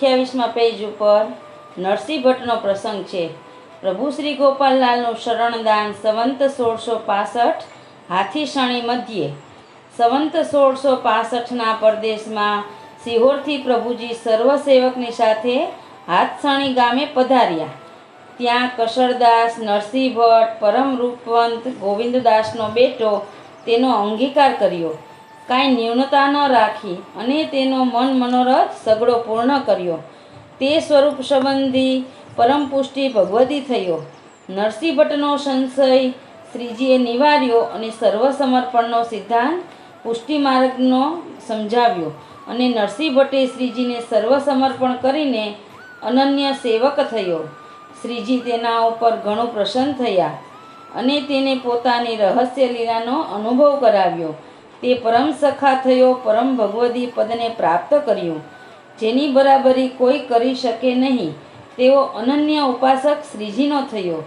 અઠ્યાવીસમાં page ઉપર નરસિંહ ભટ્ટનો પ્રસંગ છે. પ્રભુ શ્રી ગોપાલલાલનું શરણદાન સંવંત સોળસો પાસઠ હાથીસણી મધ્યે. સંવંત સોળસો પાસઠના પરદેશમાં સિહોરથી પ્રભુજી સર્વસેવકની સાથે હાથસણી ગામે પધાર્યા. ત્યાં કશરદાસ, નરસિંહ ભટ્ટ પરમ રૂપવંત ગોવિંદદાસનો બેટો તેનો અંગીકાર કર્યો. કાંઈ ન્યૂનતા ન રાખી અને તેનો મન મનોરથ સગડો પૂર્ણ કર્યો. તે સ્વરૂપ સંબંધી પરમ પુષ્ટિ ભગવતી થયો. નરસિંહ ભટ્ટનો સંશય શ્રીજીએ નિવાર્યો અને સર્વસમર્પણનો સિદ્ધાંત પુષ્ટિ માર્ગનો સમજાવ્યો અને નરસિંહ ભટ્ટે શ્રીજીને સર્વસમર્પણ કરીને અનન્ય સેવક થયો. શ્રીજી તેના ઉપર ઘણું પ્રસન્ન થયા અને તેને પોતાની રહસ્ય લીલાનો અનુભવ કરાવ્યો. તે પરમ સખા થયો, પરમ ભગવદી પદને પ્રાપ્ત કર્યું. જેની બરાબરી કોઈ કરી શકે નહીં. તેવો અનન્ય ઉપાસક શ્રીજીનો થયો.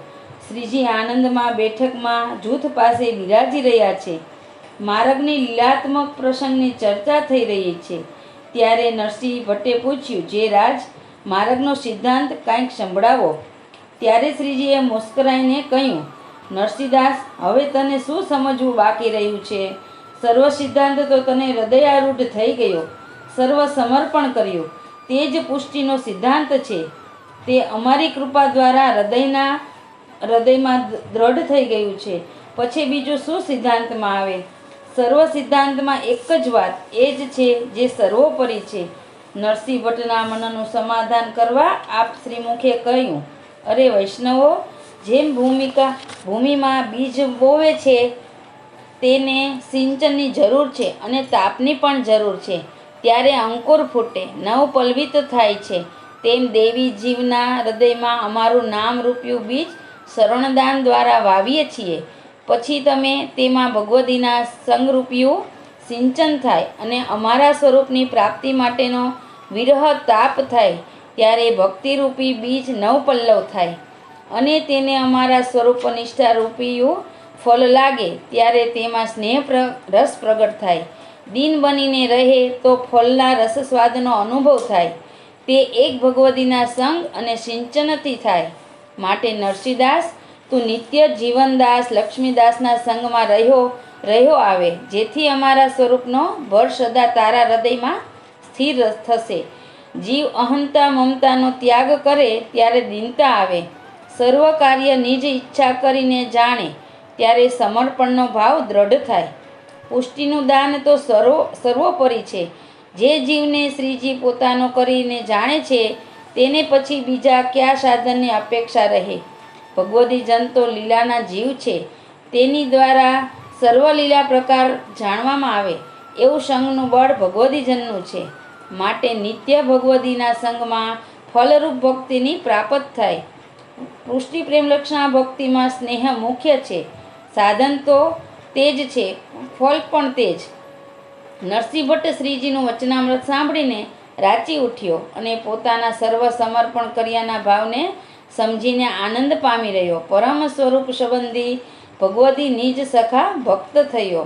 શ્રીજી આનંદમાં, બેઠકમાં, જૂથ પાસે બિરાજી રહ્યા છે. માર્ગની લીલાત્મક પ્રસંગની ચર્ચા થઈ રહી છે. ત્યારે નરસિંહ ભટ્ટે પૂછ્યું, જે રાજ, માર્ગનો સિદ્ધાંત કાંઈક સંભળાવો. ત્યારે શ્રીજીએ મુસ્કરાઈને કહ્યું, નરસિંહદાસ, હવે તને શું સમજવું બાકી રહ્યું છે? સર્વ સિદ્ધાંત તો તને હૃદયારૂઢ થઈ ગયો. સર્વ સમર્પણ કર્યું. તે જ પુષ્ટિનો સિદ્ધાંત છે. તે અમારી કૃપા દ્વારા હૃદયના, હૃદયમાં દ્રઢ થઈ ગયું છે. પછી બીજું શું સિદ્ધાંતમાં આવે? સર્વ સિદ્ધાંતમાં એક જ વાત એ જ છે જે સર્વોપરી છે. નરસિંહ ભટ્ટના મનનું સમાધાન કરવા આપ શ્રીમુખે કહ્યું, અરે વૈષ્ણવો, જેમ ભૂમિકા, ભૂમિમાં બીજ બોવે છે તેને સિંચનની જરૂર છે અને તાપની પણ જરૂર છે. ત્યારે અંકુર ફૂટે નવ પલ્વિત થાય છે. તેમ દેવી જીવના હૃદયમાં અમારું નામ રૂપ્યું બીજ શરણદાન દ્વારા વાવીએ છીએ. પછી તમે તેમાં ભગવદીના સંગરૂપિયું સિંચન થાય અને અમારા સ્વરૂપની પ્રાપ્તિ માટેનો વિરહ તાપ થાય, ત્યારે ભક્તિરૂપી બીજ નવપલ્લવ થાય. અને તેને અમારા સ્વરૂપ નિષ્ઠા રૂપિયું ફળ લાગે ત્યારે તેમાં સ્નેહ રસ પ્રગટ થાય. દિન બનીને રહે તો ફળના રસ સ્વાદનો અનુભવ થાય. તે એક ભગવતીના સંગ અને સિંચનથી થાય. માટે નરસિંહદાસ, તું નિત્ય જીવનદાસ લક્ષ્મીદાસના સંગમાં રહ્યો રહ્યો આવે, જેથી અમારા સ્વરૂપનો ભર સદા તારા હૃદયમાં સ્થિર થશે. જીવ અહંતા મમતાનો ત્યાગ કરે ત્યારે દિનતા આવે. સર્વ કાર્ય નિજ ઈચ્છા કરીને જાણે. ત્યારે સમર્પણનો ભાવ દ્રઢ થાય. પુષ્ટિનું દાન તો સર્વો, સર્વોપરી છે. જે જીવને શ્રીજી પોતાનો કરીને જાણે છે, તેને પછી બીજા કયા સાધનની અપેક્ષા રહે? ભગવદી જન તો લીલાના જીવ છે. તેની દ્વારા સર્વ લીલા પ્રકાર જાણવામાં આવે. એવું સંઘનું બળ ભગવદીજનનું છે. માટે નિત્ય ભગવદીના સંઘમાં ફલરૂપ ભક્તિની પ્રાપ્ત થાય. પુષ્ટિ પ્રેમલક્ષણા ભક્તિમાં સ્નેહ મુખ્ય છે. સાધન તો તે જ છે, ફળ પણ તે જ નરસિંહ ભટ્ટ શ્રીજીનું વચનામૃત સાંભળીને રાચી ઉઠ્યો અને પોતાના સર્વ સમર્પણ કર્યાના ભાવને સમજીને આનંદ પામી રહ્યો. પરમ સ્વરૂપ સંબંધી ભગવતી નિજ સખા ભક્ત થયો.